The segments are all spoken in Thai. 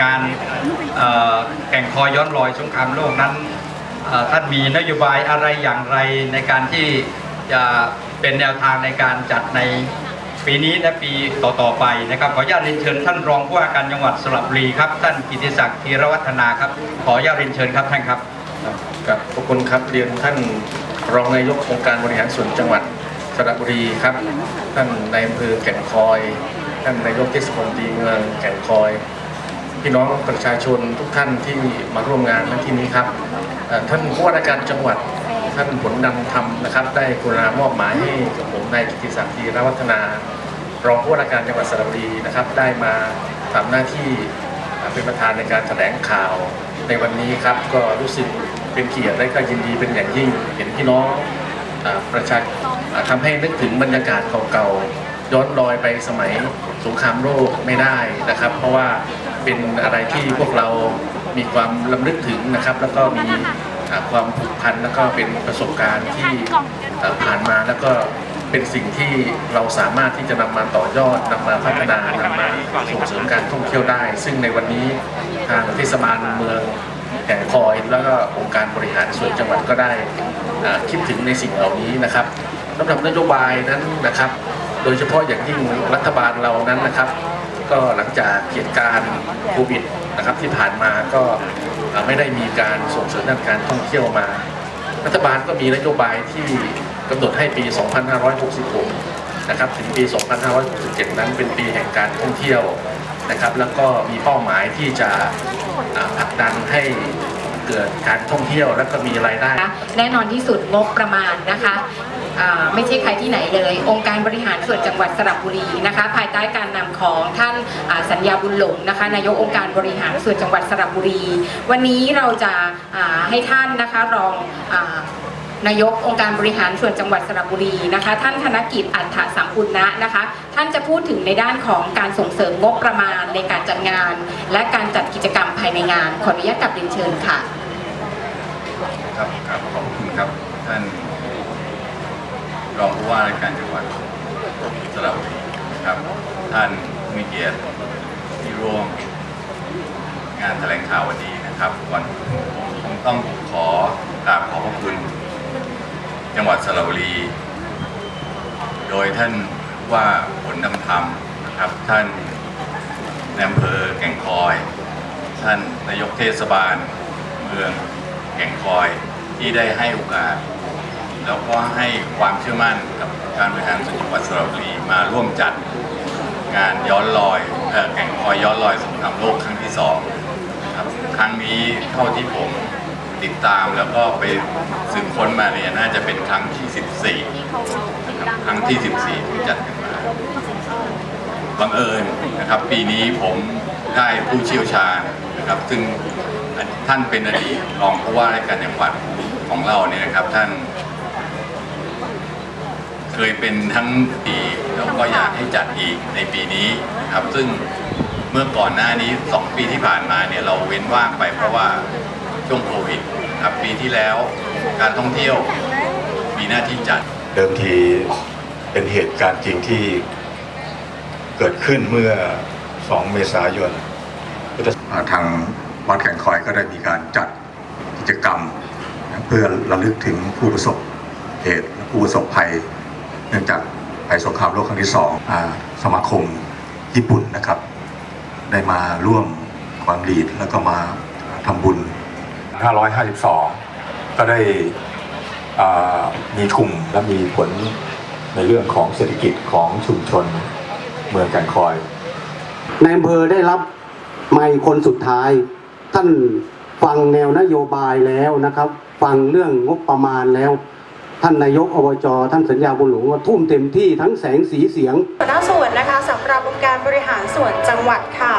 งานแก่งคอย้อนรอยสงครามโลกนั้นท่านมีนโยบายอะไรอย่างไรในการที่จะเป็นแนวทางในการจัดในปีนี้และปีต่อๆไปนะครับขออนุญาตเรียนเชิญท่านรองผู้ว่าการจังหวัดสระบุรีครับท่านกิติศักดิ์ธีรวัฒนาครับ ขออนุญาตเรียนเชิญครับท่านครับกับขอบคุณครับเรียนท่านรองนายกองค์การบริหารส่วนจังหวัดสระบุรีครับ ท่านนายอำเภอแก่งคอย ท่านนายกเทศมนตรีเมืองแก่งคอย พี่น้องประชาชนทุกท่านที่มาร่วมงานในที่นี้ครับท่านผู้ว่าราชการจังหวัดท่านผลนำธรรมนะครับ ได้กรุณามอบหมายให้กับผมนายกิติศักดิ์ธีรวัฒนารองผู้ว่าราชการจังหวัดสระบุรีนะครับ ได้มาทำหน้าที่เป็นประธานในการแถลงข่าวในวันนี้ครับ ก็รู้สึกเป็นเกียรติและก็ยินดีเป็นอย่างยิ่ง เห็นพี่น้องอประชาอ่าทำให้นึกถึงบรรยากาศเก่าๆย้อนรอยไปสมัยสงครามโลกไม่ได้นะครับ เพราะว่า เป็นอะไรที่พวกเรามีความลำลึกถึงนะครับ แล้วก็มีความผูกพันแล้วก็เป็นประสบการณ์ที่ผ่านมาแล้วก็เป็นสิ่งที่เราสามารถที่จะนำมาต่อยอดนำมาพัฒนานำมาส่งเสริมการท่องเที่ยวได้ ซึ่งในวันนี้ทางเทศบาลเมืองแก่งคอยแล้วก็องค์การบริหารส่วนจังหวัดก็ได้คิดถึงในสิ่งเหล่านี้นะครับสำหรับนโยบายนั้นนะครับ โดยเฉพาะอย่างยิ่งรัฐบาลเรานั้นนะครับ ก็หลังจากเหตุการณ์โควิดนะครับที่ผ่านมาก็ไม่ได้มีการส่งเสริมด้านการท่องเที่ยวมา รัฐบาลก็มีนโยบายที่กำหนดให้ปี 2566 นะครับถึงปี 2567 นั้นเป็นปีแห่งการท่องเที่ยวนะครับแล้วก็มีเป้าหมายที่จะผลักดันให้เกิดการท่องเที่ยวแล้วก็มีรายได้ แน่นอนที่สุดงบประมาณนะคะ ไม่ใช่ใครที่ไหนเลย องค์การบริหารส่วนจังหวัดสระบุรีนะคะ ภายใต้การนำของท่านสัญญาบุญหลงนะคะ นายกองค์การบริหารส่วนจังหวัดสระบุรี วันนี้เราจะาให้ท่านนะคะรองอนายกองค์การบริหารส่วนจังหวัดสระบุรีนะคะ ท่านธนกิจอัฏฐสัมปุณณะนะคะ ท่านจะพูดถึงในด้านของการส่งเสริมงบประมาณในการจัดงาน และการจัดกิจกรรมภายในงานขออนุญาตกับเรียนเชิญค่ะ ครับขอบคุณครับท่าน รองผู้ว่าราชการจังหวัดสระบุรีครับ ท่านมีเกียรติที่ร่วมงานแถลงข่าววันนี้นะครับก่อนผมคงต้องขอกราบขอบพระคุณ จังหวัดสระบุรี โดยท่านว่าผลนำธรรมนะครับ ท่านนอำเภอแก่งคอย ท่านนายกเทศบาล เมืองแก่งคอยที่ได้ให้โอกาส แล้วก็ให้ความเชื่อมั่นกับการบริหารส่วนจังหวัดสระบุรีมาร่วมจัดงานย้อนรอยแก่งคอยย้อนรอยสงครามโลกครั้งที่สองครับครั้งนี้เท่าที่ผมติดตามแล้วก็ไปสืบค้นมาเนี่ยน่าจะเป็นครั้งที่ 14ครับครั้งที่ 14 ที่จัดกันมาบังเอิญนะครับ ปีนี้ผมได้ผู้เชี่ยวชาญนะครับ ซึ่งท่านเป็นอดีตรองผู้ว่าราชการจังหวัดของเราเนี่ยนะครับท่าน เคยเป็นทั้งปีแล้วก็อยากให้จัดอีกในปีนี้นะครับ ซึ่งเมื่อก่อนหน้านี้สองปีที่ผ่านมาเนี่ยเราเว้นว่างไปเพราะว่าช่วงโควิดนะครับปีที่แล้วการท่องเที่ยวมีหน้าที่จัดเดิมทีเป็นเหตุการณ์จริงที่เกิดขึ้นเมื่อ 2 เมษายนพุทธศักราชทางวัดแข่งคอยก็ได้มีการจัดกิจกรรมนะเพื่อระลึกถึงผู้ประสบเหตุและผู้ประสบภัย เนื่องจากภัยสงครามโลกครั้งที่สองอาสมาคมญี่ปุ่นนะครับ ได้มาร่วมความดีดแล้วก็มาทำบุญ 552 ก็ได้อ่ามีทุนและมีผลในเรื่องของเศรษฐกิจของชุมชนเมืองแก่งคอย ในอำเภอได้รับไมค์คนสุดท้าย ท่านฟังแนวนโยบายแล้วนะครับ ฟังเรื่องงบประมาณแล้ว ท่านนายกอบจท่านสัญญาบุญหลวงว่าทุ่มเต็มที่ทั้งแสงสีเสียงหัวหน้าส่วนนะคะสำหรับองค์การบริหารส่วนจังหวัดค่ะ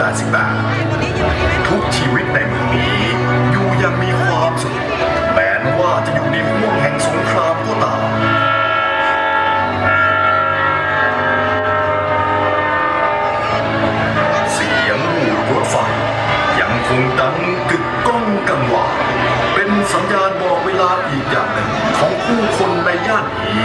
2488ทุกชีวิตในเมืองนี้ อยู่อยังมีความสุขแม้นว่าจะอยู่ในห่วงแห่งสงครามก็ตามเสียงหูดรถไฟยังคงดังกึกก้องกังวานเป็นสัญญาณบอกเวลาอีกอย่างหนึ่งของผู้คนในย่านนี้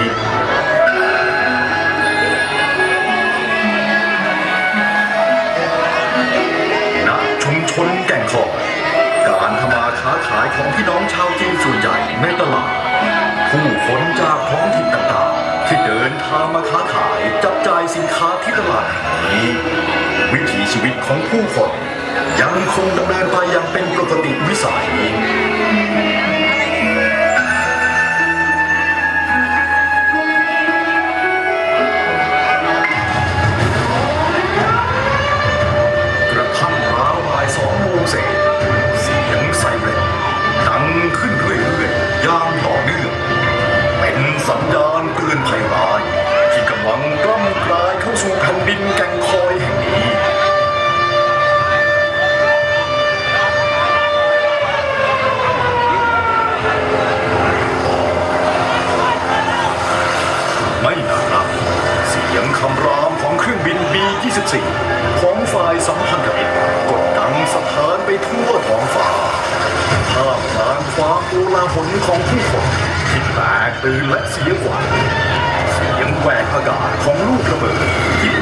าค้าขายของพี่น้องชาวจีนส่วนใหญ่ในตลาด ผู้คนจากท้องถิ่นต่างๆ ที่เดินทางมาค้าขายจับจ่ายสินค้าที่ตลาดแห่งนี้ วิถีชีวิตของผู้คนยังคงดำเนินไปอย่างเป็นปกติวิสัยำรามของเครื่องบิน B-24 ของฝ่ายสัมพันธมิตรกดดังสะเทือนไปทั่วท้องฟ้าท่ามกลางความโกลาหลของผู้คนที่แตกตื่นและเสียขวัญเสียงแหวกอากาศของลูกระเบิดที่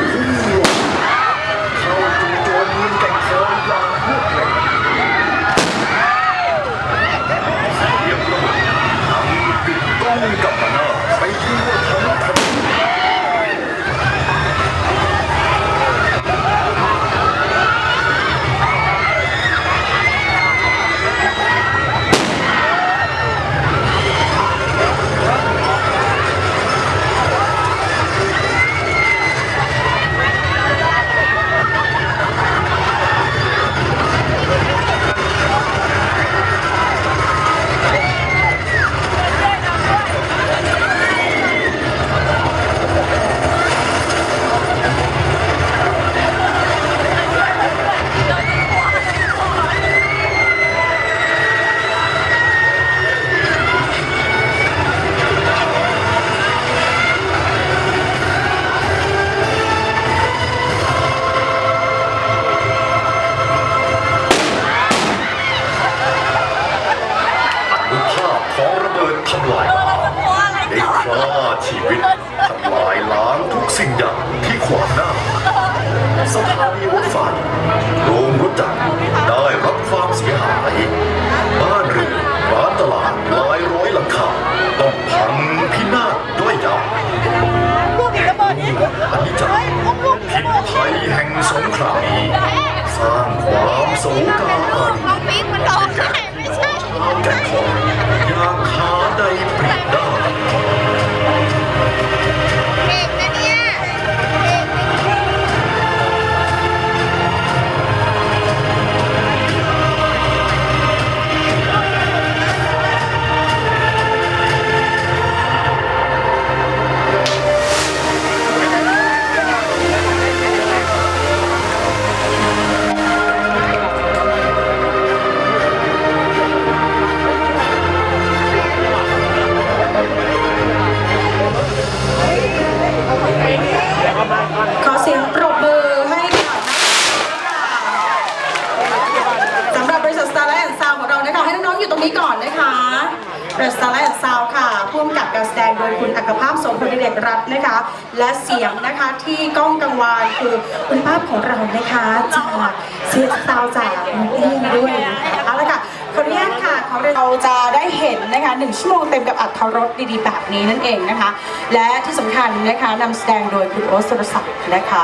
ขวางหน้าสถานีรถไฟโรงรถจักรได้รับความเสียหาย บ้านเรือนร้านตลาดหลายร้อยหลังคาต้องพังพินาศย่อยยับอันนี้จักพิษภัยแห่งสงครามนี้สร้างความโศกาอารีเอาปี๊บมันร้องไห้ไม่ใช่แก่ของอยากหาใดปริได้เการแสดงโดยคุณอักภาพสมพลเดชรัตน์นะคะ และเสียงนะคะที่ก้องกังวานคือคุณภาพของเรานะคะจากเสียงซาวจากมุกเองด้วยนะคะเอาละค่ะขออนุญาตค่ะเขาเราจะได้เห็นนะคะหนึ่งชั่วโมงเต็มกับอัธรสดีๆแบบนี้นั่นเองนะคะ และที่สำคัญนะคะนำแสดงโดยคุณโอสุรศักดิ์นะคะ